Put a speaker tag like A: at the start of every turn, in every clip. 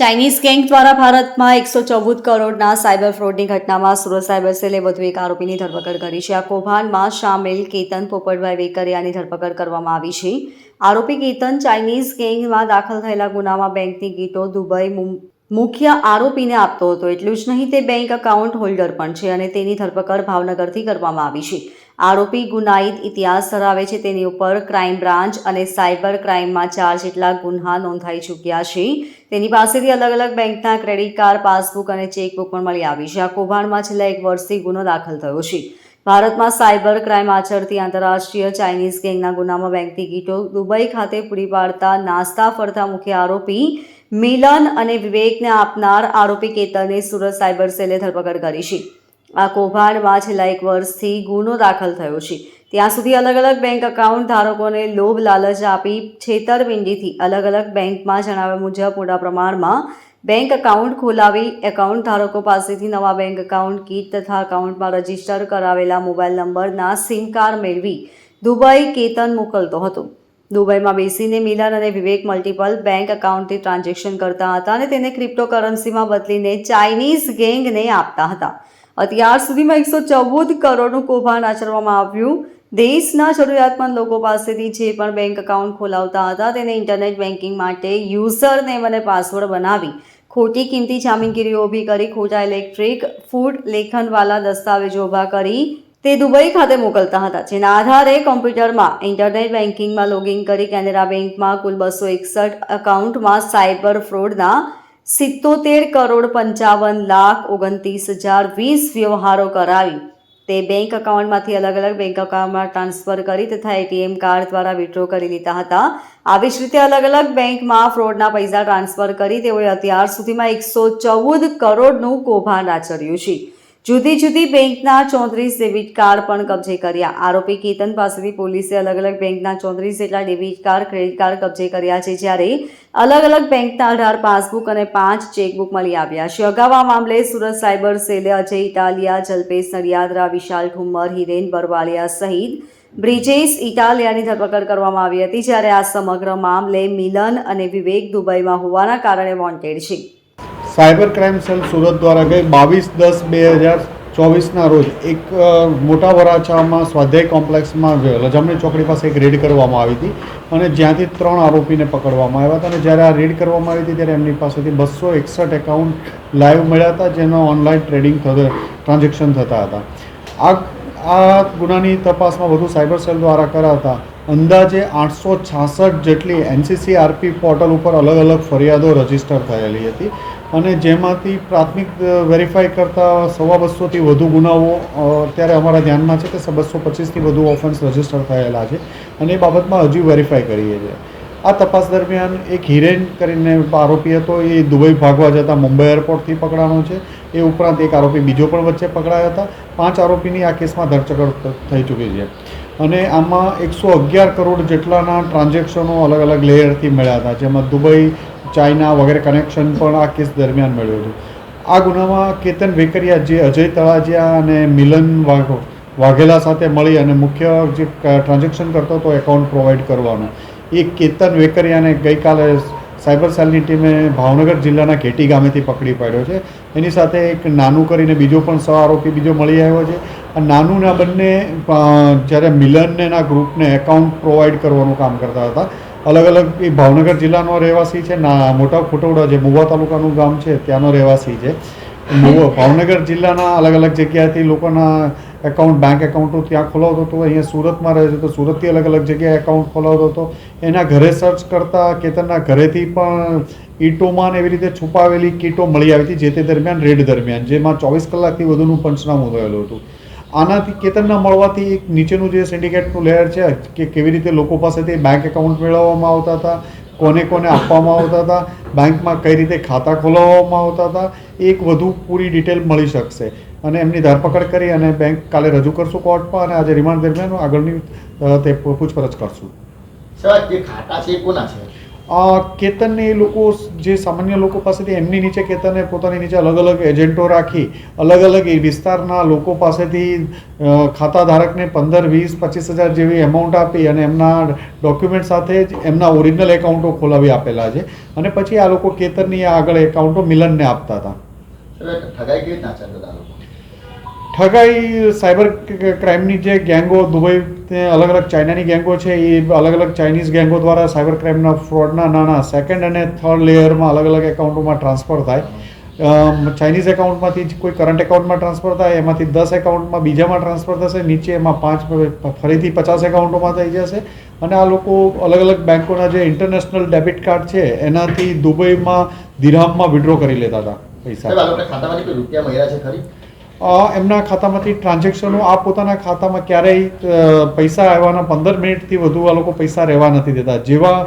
A: Chinese gang દ્વારા ભારતમાં એકસો ચૌદ કરોડના સાયબર ફ્રોડની ઘટનામાં સુરત સાયબર સેલે વધુ એક આરોપીની ધરપકડ કરી છે. આ કૌભાંડમાં સામેલ કેતન પોપટભાઈ વેકરિયાની ધરપકડ કરવામાં આવી છે. આરોપી કેતન ચાઇનીઝ ગેંગમાં દાખલ થયેલા ગુનામાં બેંકની ગીટો દુબઈ મુખ્ય આરોપીને આપતો હતો. એટલું જ નહીં, તે બેંક એકાઉન્ટ હોલ્ડર પણ છે અને તેની ધરપકડ ભાવનગરથી કરવામાં આવી છે. આરોપી ગુનાહિત ઇતિહાસ ધરાવે છે. તેની ઉપર ક્રાઇમ બ્રાન્ચ અને સાયબર ક્રાઇમમાં ચાર જેટલા ગુન્હા નોંધાઈ ચૂક્યા છે. તેની પાસેથી અલગ અલગ બેંકના ક્રેડિટ કાર્ડ, પાસબુક અને ચેકબુક પણ મળી આવી છે. આ કૌભાંડમાં છેલ્લા એક વર્ષથી ગુનો દાખલ થયો છે. ભારતમાં સાયબર ક્રાઇમ આચરતી આંતરરાષ્ટ્રીય ચાઇનીઝ ગેંગના ગુનામાં બેંકની કીટો દુબઈ ખાતે પૂરી પાડતા નાસ્તા ફરતા મુખ્ય આરોપી મિલન અને વિવેકને આપનાર આરોપી કેતનને સુરત સાયબર સેલે ધરપકડ કરી છે. આ કૌભાંડમાં છેલ્લા એક વર્ષથી ગુનો દાખલ થયો છે. ત્યાં સુધી અલગ અલગ બેંક એકાઉન્ટ ધારકોને લોભ લાલચ આપી છેતરપિંડીથી અલગ અલગ બેંકમાં જણાવ્યા મુજબ મોટા પ્રમાણમાં બેંક એકાઉન્ટ ખોલાવી એકાઉન્ટ ધારકો પાસેથી નવા બેંક એકાઉન્ટ કીટ તથા એકાઉન્ટમાં રજિસ્ટર કરાવેલા મોબાઈલ નંબરના સિમ કાર્ડ મેળવી દુબઈ કેતન મોકલતો હતો. દુબઈમાં બેસીને મિલન અને વિવેક મલ્ટિપલ બેંક એકાઉન્ટથી ટ્રાન્ઝેક્શન કરતા હતા અને તેને ક્રિપ્ટોકરન્સીમાં બદલીને ચાઇનીઝ ગેંગને આપતા હતા. અત્યાર સુધીમાં એકસો ચૌદ કરોડનું કૌભાંડ આચરવામાં આવ્યું. દેશના જરૂરિયાતમંદ લોકો પાસેથી જે પણ બેંક એકાઉન્ટ ખોલાવતા હતા તેને ઇન્ટરનેટ બેન્કિંગ માટે યુઝર નેમ અને પાસવર્ડ બનાવી ખોટી કિંમતી જામીનગીરીઓ ઊભી કરી, ખોટા ઇલેક્ટ્રિક ફૂડ લેખનવાલા દસ્તાવેજો ઊભા કરી તે દુબઈ ખાતે મોકલતા હતા, જેના આધારે કોમ્પ્યુટરમાં, ઇન્ટરનેટ બેન્કિંગમાં લોગિન કરી કેનેરા બેંકમાં કુલ બસો એકસઠ એકાઉન્ટમાં સાયબર ફ્રોડના સિત્તોતેર કરોડ પંચાવન લાખ ઓગણત્રીસ હજાર વીસ વ્યવહારો કરાવી. તે બેંક એકાઉન્ટમાંથી અલગ અલગ બેંક એકાઉન્ટમાં ટ્રાન્સફર કરી તથા એટીએમ કાર્ડ દ્વારા વિડ્રો કરી લીધા હતા. આવી જ રીતે અલગ અલગ બેંકમાં ફ્રોડના પૈસા ટ્રાન્સફર કરી તેઓએ અત્યાર સુધીમાં એકસો ચૌદ કરોડનું કૌભાંડ આચર્યું છે. જુદી જુદી બેંકના ચોત્રીસ ડેબિટ કાર્ડ પણ કબજે કર્યા. આરોપી કેતન પાસેથી પોલીસે અલગ અલગ બેંકના ચોત્રીસ જેટલા ડેબિટ કાર્ડ, ક્રેડિટ કાર્ડ કબજે કર્યા છે, જ્યારે અલગ અલગ બેંકના અઢાર પાસબુક અને પાંચ ચેકબુક મળી આવ્યા છે. અગાઉ આ મામલે સુરત સાયબર સેલે અજય ઇટાલિયા, જલ્પેશ નડિયાદરા, વિશાલ ઠુમ્મર, હિરેન બરવાલિયા સહિત બ્રિજેશ ઇટાલિયાની ધરપકડ કરવામાં આવી હતી, જ્યારે આ સમગ્ર મામલે મિલન અને વિવેક દુબઈમાં હોવાના કારણે વોન્ટેડ છે.
B: સાયબર ક્રાઇમ સેલ સુરત દ્વારા ગઈ બાવીસ દસ બે હજાર ચોવીસના રોજ એક મોટા વરાછામાં સ્વાધ્યાય કોમ્પ્લેક્સમાં લજામણી ચોકડી પાસે એક રેડ કરવામાં આવી હતી અને જ્યાંથી ત્રણ આરોપીને પકડવામાં આવ્યા હતા અને જ્યારે આ રેડ કરવામાં આવી હતી ત્યારે એમની પાસેથી બસો એકસઠ એકાઉન્ટ લાઈવ મળ્યા હતા, જેનો ઓનલાઈન ટ્રેડિંગ થતો, ટ્રાન્ઝેક્શન થતા હતા. આ આ ગુનાની તપાસમાં વધુ સાયબર સેલ દ્વારા કરાતા અંદાજે આઠસો છાસઠ જેટલી એનસીસી આરપી પોર્ટલ ઉપર અલગ અલગ ફરિયાદો રજિસ્ટર થયેલી હતી. અને જેમાંથી પ્રાથમિક વેરીફાઈ કરતા સવા બસોથી વધુ ગુનાઓ અત્યારે અમારા ધ્યાનમાં છે કે બસો પચીસથી વધુ ઓફેન્સ રજિસ્ટર થયેલા છે અને એ બાબતમાં હજુ વેરીફાઈ કરીએ છીએ. આ તપાસ દરમિયાન એક હિરેન કરીને આરોપી હતો, એ દુબઈ ભાગવા જતા મુંબઈ એરપોર્ટથી પકડાનો છે. એ ઉપરાંત એક આરોપી બીજો પણ વચ્ચે પકડાયા હતા. પાંચ આરોપીની આ કેસમાં ધરપકડ થઈ ચૂકી છે. અને આમાં એકસો અગિયાર કરોડ જેટલાના ટ્રાન્ઝેક્શનો અલગ અલગ લેયરથી મળ્યા હતા. જેમાં દુબઈ ચાઇના વગેરે કનેક્શન પણ આ કેસ દરમિયાન મળ્યું હતું. આ ગુનામાં કેતન વેકરિયા જે અજય તળાજિયા અને મિલન વાઘો વાઘેલા સાથે મળી અને મુખ્ય જે ટ્રાન્ઝેક્શન કરતો હતો એકાઉન્ટ પ્રોવાઈડ કરવાનો. એ કેતન વેકરિયાને ગઈકાલે સાયબર સેલની ટીમે ભાવનગર જિલ્લાના ઘેટી ગામેથી પકડી પાડ્યો છે. એની સાથે એક નાનું કરીને બીજો પણ સહ આરોપી બીજો મળી આવ્યો છે. આ નાનુંના બંને જ્યારે મિલનને ગ્રુપને એકાઉન્ટ પ્રોવાઈડ કરવાનું કામ કરતા હતા અલગ અલગ એ ભાવનગર જિલ્લાનો રહેવાસી છે, ના, મોટા ખોટોડા જે મુવા તાલુકાનું ગામ છે, ત્યાંનો રહેવાસી છે. ભાવનગર જિલ્લાના અલગ અલગ જગ્યાએથી લોકોના એકાઉન્ટ બેંક એકાઉન્ટો ત્યાં ખોલાવતો હતો, અહીંયા સુરતમાં રહે છે, તો સુરતથી અલગ અલગ જગ્યાએ એકાઉન્ટ ખોલાવતો હતો. એના ઘરે સર્ચ કરતાં કેતનના ઘરેથી પણ ઈટોમાં એવી રીતે છુપાવેલી કીટો મળી આવી હતી, જે તે દરમિયાન રેડ દરમિયાન, જેમાં ચોવીસ કલાકથી વધુનું પંચનામું થયેલું હતું. આનાથી કેતનના મળવાથી એક નીચેનું જે સિન્ડિકેટનું લેયર છે, કે કેવી રીતે લોકો પાસેથી બેંક એકાઉન્ટ મેળવવામાં આવતા હતા, કોને કોને આપવામાં આવતા હતા બેંકમાં કઈ રીતે ખાતા ખોલાવવામાં આવતા હતા, એક વધુ પૂરી ડિટેલ મળી શકશે. અને એમની ધરપકડ કરી અને બેંક કાલે રજૂ કરશું કોર્ટમાં અને આજે રિમાન્ડ દરમિયાન આગળની તે પૂછપરછ કરશું.
C: સર જે ખાતા છે કોના છે?
B: કેતનને એ લોકો જે સામાન્ય લોકો પાસેથી એમની નીચે કેતને પોતાની નીચે અલગ અલગ એજન્ટો રાખી, અલગ અલગ એ વિસ્તારના લોકો પાસેથી ખાતા ધારકને પંદર, વીસ, પચીસ હજાર જેવી એમાઉન્ટ આપી અને એમના ડોક્યુમેન્ટ સાથે જ એમના ઓરિજિનલ એકાઉન્ટો ખોલાવી આપેલા છે. અને પછી આ લોકો કેતનની આગળ એકાઉન્ટો મિલનને આપતા હતા.
C: ઠગાઈ કેવી રીતના
B: ઠગાઈ સાયબર ક્રાઇમની જે ગેંગો દુબઈ અલગ અલગ ચાઇનાની ગેંગો છે, એ અલગ અલગ ચાઇનીઝ ગેંગો દ્વારા સાયબર ક્રાઇમના ફ્રોડના નાના સેકન્ડ અને થર્ડ લેયરમાં અલગ અલગ એકાઉન્ટોમાં ટ્રાન્સફર થાય. ચાઇનીઝ એકાઉન્ટમાંથી કોઈ કરંટ એકાઉન્ટમાં ટ્રાન્સફર થાય, એમાંથી દસ એકાઉન્ટમાં બીજામાં ટ્રાન્સફર થશે, નીચે એમાં પાંચ ફરીથી પચાસ એકાઉન્ટોમાં થઈ જશે. અને આ લોકો અલગ અલગ બેંકોના જે ઇન્ટરનેશનલ ડેબિટ કાર્ડ છે, એનાથી દુબઈમાં દિરામમાં વિડ્રો કરી લેતા હતા પૈસા.
C: ખાતામાંથી રૂપિયા મળ્યા છે ખરી?
B: એમના ખાતામાંથી ટ્રાન્ઝેક્શનો આ પોતાના ખાતામાં ક્યારેય પૈસા આવવાના પંદર મિનિટથી વધુ આ લોકો પૈસા રહેવા નથી દેતા. જેવા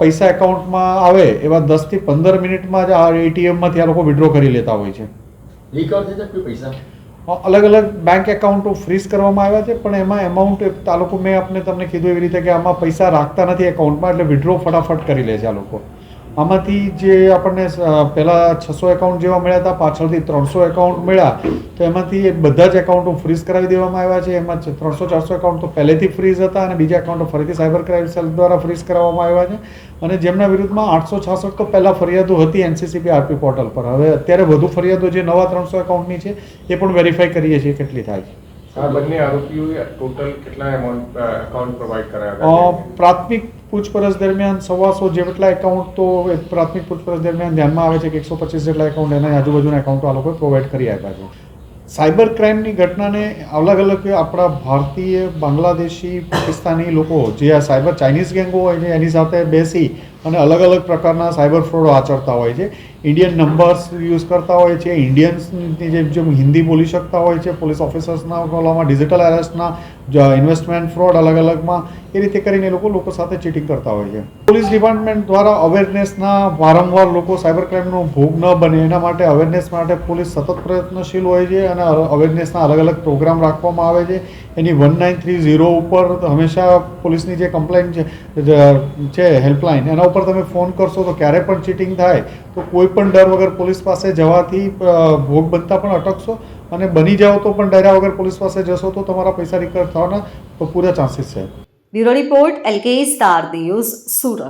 B: પૈસા એકાઉન્ટમાં આવે એવા દસથી પંદર મિનિટમાં જ આ એટીએમમાંથી આ લોકો વિડ્રો કરી લેતા હોય છે. અલગ અલગ બેંક એકાઉન્ટો ફ્રીઝ કરવામાં આવ્યા છે પણ એમાં એમાઉન્ટ આ લોકો મેં આપને તમને કીધું એવી રીતે કે આમાં પૈસા રાખતા નથી એકાઉન્ટમાં એટલે વિડ્રો ફટાફટ કરી લે છે આ લોકો. આમાંથી જે આપણને પહેલાં છસો એકાઉન્ટ જેવા મળ્યા હતા, પાછળથી ત્રણસો એકાઉન્ટ મળ્યા, તો એમાંથી બધા જ એકાઉન્ટો ફ્રીઝ કરાવી દેવામાં આવ્યા છે. એમાં ત્રણસો ચારસો એકાઉન્ટ તો પહેલેથી ફ્રીઝ હતા અને બીજા એકાઉન્ટો ફરીથી સાયબર ક્રાઇમ સેલ દ્વારા ફ્રીઝ કરાવવામાં આવ્યા છે. અને જેમના વિરુદ્ધમાં આઠસો છાસઠ તો પહેલાં ફરિયાદો હતી એનસીસીબી આરપી પોર્ટલ પર. હવે અત્યારે વધુ ફરિયાદો જે નવા ત્રણસો એકાઉન્ટની છે, એ પણ વેરીફાઈ કરીએ છીએ કેટલી થાય છે.
D: બંને આરોપીઓએ ટોટલ કેટલા એમાઉન્ટ એકાઉન્ટ પ્રોવાઈડ કરાયા
B: પ્રાથમિક પૂછપરછ દરમિયાન સવાસો જેટલા એકાઉન્ટ તો પ્રાથમિક પૂછપરછ દરમિયાન ધ્યાનમાં આવે છે કે એકસો પચીસ જેટલા એકાઉન્ટ એના આજુબાજુના એકાઉન્ટો આ લોકોએ પ્રોવાઈડ કરી આપ્યા છે. સાયબર ક્રાઇમની ઘટનાને અલગ અલગ આપણા ભારતીય બાંગ્લાદેશી પાકિસ્તાની લોકો જે આ સાયબર ચાઇનીઝ ગેંગો હોય છે એની સાથે બેસી અને અલગ અલગ પ્રકારના સાયબર ફ્રોડો આચરતા હોય છે. ઇન્ડિયન નંબર્સ યુઝ કરતા હોય છે. ઇન્ડિયન્સની જેમ જેમ હિન્દી બોલી શકતા હોય છે. પોલીસ ઓફિસર્સના ઓલામાં ડિજિટલ એરેસ્ટના ઇન્વેસ્ટમેન્ટ ફ્રોડ અલગ અલગમાં એ રીતે કરીને લોકો લોકો સાથે ચીટિંગ કરતા હોય છે. પોલીસ ડિપાર્ટમેન્ટ દ્વારા અવેરનેસના વારંવાર લોકો સાયબર ક્રાઇમનો ભોગ ન બને એના માટે અવેરનેસ માટે પોલીસ સતત પ્રયત્નશીલ હોય છે અને અવેરનેસના અલગ અલગ પ્રોગ્રામ રાખવામાં આવે છે. એની વન નાઇન થ્રી ઝીરો ઉપર હંમેશા પોલીસની જે કમ્પ્લેન છે હેલ્પલાઇન એના ઉપર તમે ફોન કરશો તો ક્યારે પણ ચીટિંગ થાય, તો કોઈ પણ ડર વગર પોલીસ પાસે જવાથી ભોગ બનતા પણ અટકશો અને બની જાઓ તો પણ ડર્યા વગર પોલીસ પાસે જશો તો તમારા પૈસા રિકવર થવાના પૂરા ચાન્સીસ છે.
A: Bureau report, LK star news, Surat.